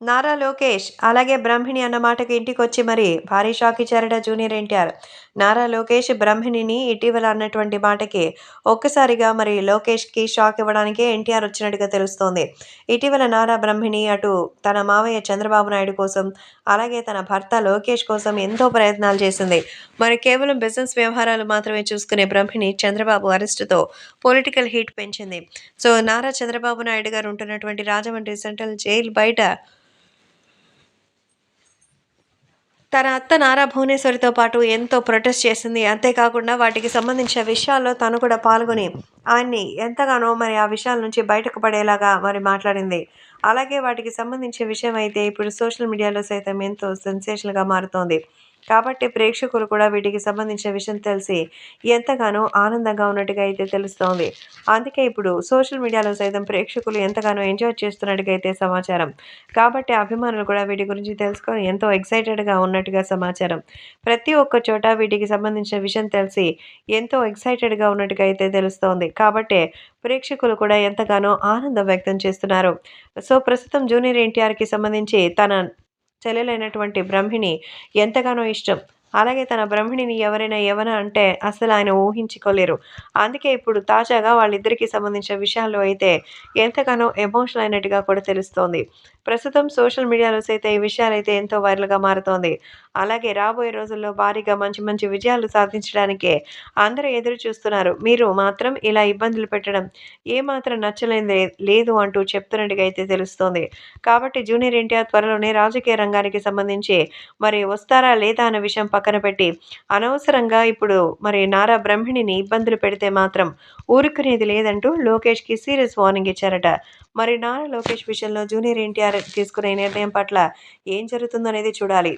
నారా లోకేష్ అలాగే బ్రహ్మిణి అన్న మాటకి ఇంటికొచ్చి మరి భారీ షాక్ ఇచ్చారట జూనియర్ ఎన్టీఆర్. నారా లోకేష్ బ్రహ్మిణిని ఇటీవల అన్నటువంటి మాటకి ఒక్కసారిగా మరి లోకేష్కి షాక్ ఇవ్వడానికే ఎన్టీఆర్ వచ్చినట్టుగా తెలుస్తోంది. ఇటీవల నారా బ్రహ్మిణి అటు తన మావయ్య చంద్రబాబు నాయుడు కోసం అలాగే తన భర్త లోకేష్ కోసం ఎంతో ప్రయత్నాలు చేసింది. మరి కేవలం బిజినెస్ వ్యవహారాలు మాత్రమే చూసుకునే బ్రహ్మిణి చంద్రబాబు అరెస్టుతో పొలిటికల్ హీట్ పెంచింది. సో నారా చంద్రబాబు నాయుడు గారు ఉంటున్నటువంటి రాజమండ్రి సెంట్రల్ జైలు బయట తన అత్త నారా భువనేశ్వరితో పాటు ఎంతో ప్రొటెస్ట్ చేసింది. అంతేకాకుండా వాటికి సంబంధించిన విషయాల్లో తను కూడా పాల్గొని ఆయన్ని ఎంతగానో మరి ఆ విషయాల నుంచి బయటకు పడేలాగా మరి మాట్లాడింది. అలాగే వాటికి సంబంధించిన విషయం అయితే ఇప్పుడు సోషల్ మీడియాలో సైతం ఎంతో సెన్సేషన్గా మారుతోంది. కాబట్టి ప్రేక్షకులు కూడా వీటికి సంబంధించిన విషయం తెలిసి ఎంతగానో ఆనందంగా ఉన్నట్టుగా అయితే తెలుస్తోంది. అందుకే ఇప్పుడు సోషల్ మీడియాలో సైతం ప్రేక్షకులు ఎంతగానో ఎంజాయ్ చేస్తున్నట్టుగా సమాచారం. కాబట్టి అభిమానులు కూడా వీటి గురించి తెలుసుకొని ఎంతో ఎక్సైటెడ్గా ఉన్నట్టుగా సమాచారం. ప్రతి ఒక్క చోట వీటికి సంబంధించిన విషయం తెలిసి ఎంతో ఎక్సైటెడ్గా ఉన్నట్టుగా అయితే తెలుస్తోంది. కాబట్టి ప్రేక్షకులు కూడా ఎంతగానో ఆనందం వ్యక్తం చేస్తున్నారు. సో ప్రస్తుతం జూనియర్ ఎన్టీఆర్కి సంబంధించి తన చెల్లెలైనటువంటి బ్రహ్మిణి ఎంతగానో ఇష్టం. అలాగే తన బ్రహ్మిణిని ఎవరైనా ఏమైనా అంటే అసలు ఆయన ఊహించుకోలేరు. అందుకే ఇప్పుడు తాజాగా వాళ్ళిద్దరికీ సంబంధించిన విషయాల్లో అయితే ఎంతగానో ఎమోషనల్ అయినట్టుగా కూడా తెలుస్తోంది. ప్రస్తుతం సోషల్ మీడియాలో సైతం ఈ విషయాలైతే ఎంతో వైరల్గా మారుతోంది. అలాగే రాబోయే రోజుల్లో భారీగా మంచి మంచి విజయాలు సాధించడానికే అందరూ ఎదురు చూస్తున్నారు. మీరు మాత్రం ఇలా ఇబ్బందులు పెట్టడం ఏమాత్రం నచ్చలేదు లేదు అంటూ చెప్తున్నట్టుగా అయితే తెలుస్తోంది. కాబట్టి జూనియర్ ఎన్టీఆర్ త్వరలోనే రాజకీయ రంగానికి సంబంధించి మరి వస్తారా లేదా అన్న విషయం పక్కన పెట్టి అనవసరంగా ఇప్పుడు మరి నారా బ్రహ్మిణిని ఇబ్బందులు పెడితే మాత్రం ఊరుకునేది లేదంటూ లోకేష్కి సీరియస్ వార్నింగ్ ఇచ్చారట. మరి నారా లోకేష్ విషయంలో జూనియర్ ఎన్టీఆర్ తీసుకునే నిర్ణయం పట్ల ఏం జరుగుతుందనేది చూడాలి.